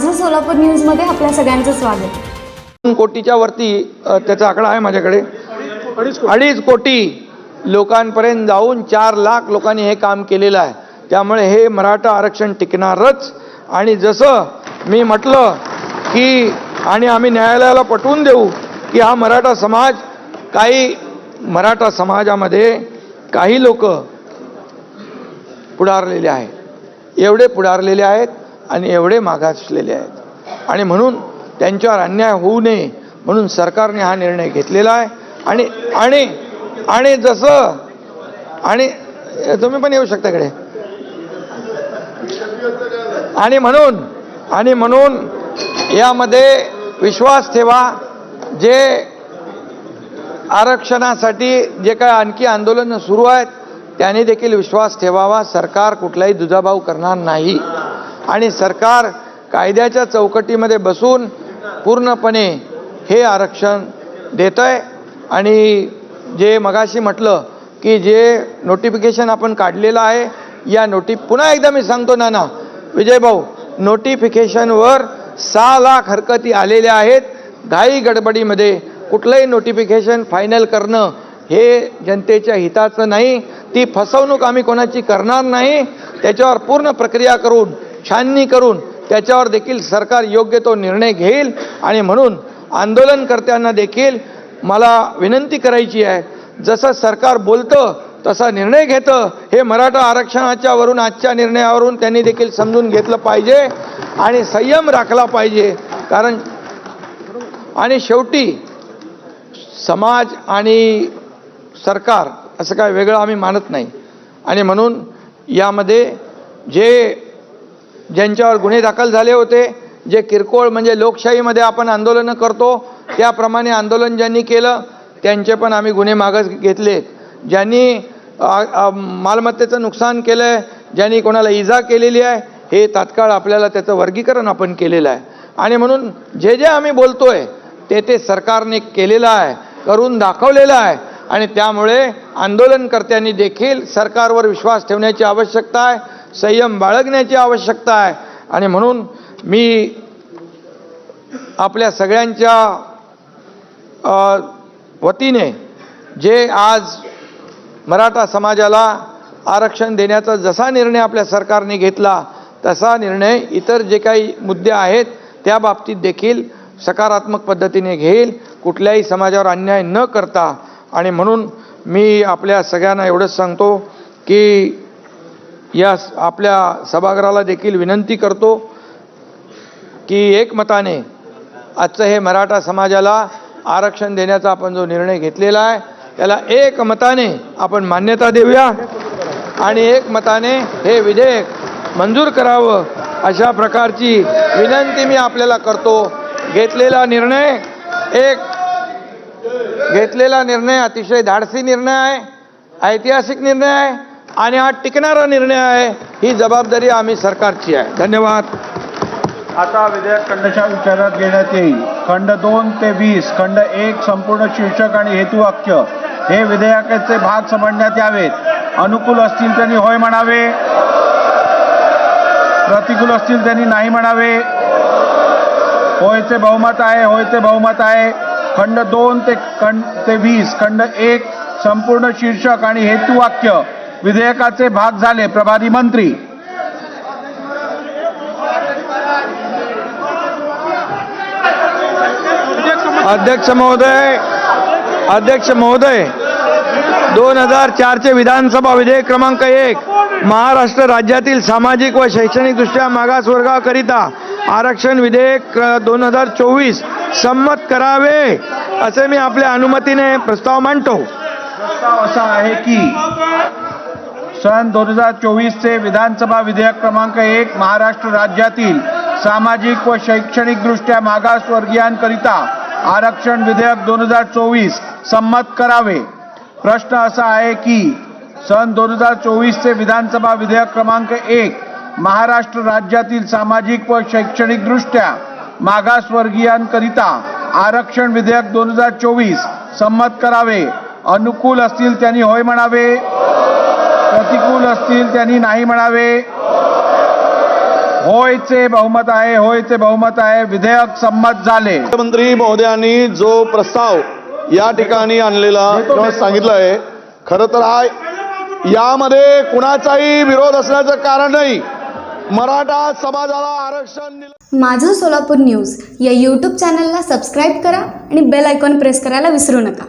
माझं सोलापूर न्यूजमध्ये आपल्या सगळ्यांचं स्वागत. दोन कोटीच्या वरती अ, त्याचा आकडा आहे माझ्याकडे. अडीच कोटी लोकांपर्यंत जाऊन चार लाख लोकांनी हे काम केलेलं आहे. त्यामुळे हे मराठा आरक्षण टिकणारच. आणि जसं मी म्हटलं की आणि आम्ही न्यायालयाला पटवून देऊ की हा मराठा समाज काही मराठा समाजामध्ये काही लोक पुढारलेले आहेत. एवढे पुढारलेले आहेत आणि एवढे मागासलेले आहेत. आणि म्हणून त्यांच्यावर अन्याय होऊ नये म्हणून सरकारने हा निर्णय घेतलेला आहे. आणि आणि आणि जसं आणि तुम्ही पण येऊ शकता इकडे. आणि म्हणून आणि म्हणून यामध्ये विश्वास ठेवा जे आरक्षणासाठी जे काय आणखी आंदोलनं सुरू आहेत त्याने देखील विश्वास ठेवावा. सरकार कुठलाही दुजाभाव करणार नाही. आणि सरकार कायद्याच्या चौकटीमध्ये बसून पूर्णपणे हे आरक्षण देतं आहे आणि जे मगाशी म्हटलं की जे नोटिफिकेशन आपण काढलेलं आहे या नोटी पुन्हा एकदा मी सांगतो नाना विजय भाऊ नोटिफिकेशनवर सहा लाख हरकती आलेल्या आहेत. घाई गडबडीमध्ये कुठलंही नोटिफिकेशन फायनल करणं हे जनतेच्या हिताचं नाही. ती फसवणूक आम्ही कोणाची करणार नाही. त्याच्यावर पूर्ण प्रक्रिया करून छाननी करून त्याच्यावर देखील सरकार योग्य तो निर्णय घेईल आणि म्हणून आंदोलनकर्त्यांना देखील मला विनंती करायची आहे जसं सरकार बोलतं तसा निर्णय घेतं हे मराठा आरक्षणाच्या वरून आजच्या निर्णयावरून त्यांनी देखील समजून घेतलं पाहिजे आणि संयम राखला पाहिजे. कारण आणि शेवटी समाज आणि सरकार असं काय वेगळं आम्ही मानत नाही. आणि म्हणून यामध्ये जे ज्यांच्यावर गुन्हे दाखल झाले होते जे किरकोळ म्हणजे लोकशाहीमध्ये आपण आंदोलनं करतो त्याप्रमाणे आंदोलन ज्यांनी केलं त्यांचे पण आम्ही गुन्हे मागं घेतले. ज्यांनी मालमत्तेचं नुकसान केलं आहे ज्यांनी कोणाला इजा केलेली आहे हे तात्काळ आपल्याला त्याचं वर्गीकरण आपण केलेलं आहे. आणि म्हणून जे जे आम्ही बोलतोय ते ते सरकारने केलेलं आहे करून दाखवलेलं आहे. आणि त्यामुळे आंदोलनकर्त्यांनी देखील सरकारवर विश्वास ठेवण्याची आवश्यकता आहे. संयम बाळगण्याची आवश्यकता आहे. आणि म्हणून मी आपल्या सगळ्यांच्या वतीने जे आज मराठा समाजाला आरक्षण देण्याचा जसा निर्णय आपल्या सरकारने घेतला तसा निर्णय इतर जे काही मुद्दे आहेत त्या बाबतीत देखील सकारात्मक पद्धतीने घेईल. कुठल्याही समाजावर अन्याय न करता. आणि म्हणून मी आपल्या सगळ्यांना एवढंच सांगतो की या आपल्या सभागृहाला देखील विनंती करतो की एकमताने आजचं हे मराठा समाजाला आरक्षण देण्याचा आपण जो निर्णय घेतलेला आहे त्याला एकमताने आपण मान्यता देऊया आणि एकमताने हे विधेयक मंजूर करावं अशा प्रकारची विनंती मी आपल्याला करतो. घेतलेला निर्णय एक घेतलेला निर्णय अतिशय धाडसी निर्णय आहे ऐतिहासिक निर्णय आहे. आणि हा टिकणारा निर्णय आहे ही जबाबदारी आम्ही सरकारची आहे. धन्यवाद. आता विधेयक खंडच्या विचारात घेण्यात येईल. खंड दोन ते वीस खंड एक संपूर्ण शीर्षक आणि हेतुवाक्य हे विधेयकाचे भाग समजण्यात यावेत. अनुकूल असतील त्यांनी होय म्हणावे. प्रतिकूल असतील त्यांनी नाही म्हणावे. होयचे बहुमत आहे होयचे बहुमत आहे. खंड दोन ते खंड ते वीस खंड एक संपूर्ण शीर्षक आणि हेतुवाक्य विधेयकाचे भाग झाले प्रभारी मंत्री. अध्यक्ष महोदय अध्यक्ष महोदय दोन हजार चारचे विधानसभा विधेयक क्रमांक एक महाराष्ट्र राज्यातील सामाजिक व शैक्षणिकदृष्ट्या मागासवर्गाकरिता आरक्षण विधेयक दोन हजार चोवीस संमत करावे असे मी आपल्या अनुमतीने प्रस्ताव मांडतो. प्रस्ताव असा आहे की सन दोन हजार चोवीसचे विधानसभा विधेयक क्रमांक एक महाराष्ट्र राज्यातील सामाजिक व शैक्षणिकदृष्ट्या मागासवर्गीयांकरिता आरक्षण विधेयक दोन हजार चोवीस संमत करावे. प्रश्न असा आहे की सन दोन हजार चोवीसचे विधानसभा विधेयक क्रमांक एक महाराष्ट्र राज्यातील सामाजिक व शैक्षणिकदृष्ट्या मागासवर्गीयांकरिता आरक्षण विधेयक दोन हजार चोवीस संमत करावे. अनुकूल असतील त्यांनी होय म्हणावे. प्रतिकूल असतील त्यांनी नाही म्हणावे. होयचे बहुमत आहे होयचे बहुमत आहे. विधेयक संमत झाले. मुख्यमंत्री महोदयांनी जो प्रस्ताव या ठिकाणी आणलेला सांगितलं आहे खरं तर हा यामध्ये कुणाचाही विरोध असण्याचं कारण नाही. मराठा समाजाला आरक्षण माझं सोलापूर न्यूज या यूट्यूब चॅनलला सबस्क्राईब करा आणि बेल आयकॉन प्रेस करायला विसरू नका.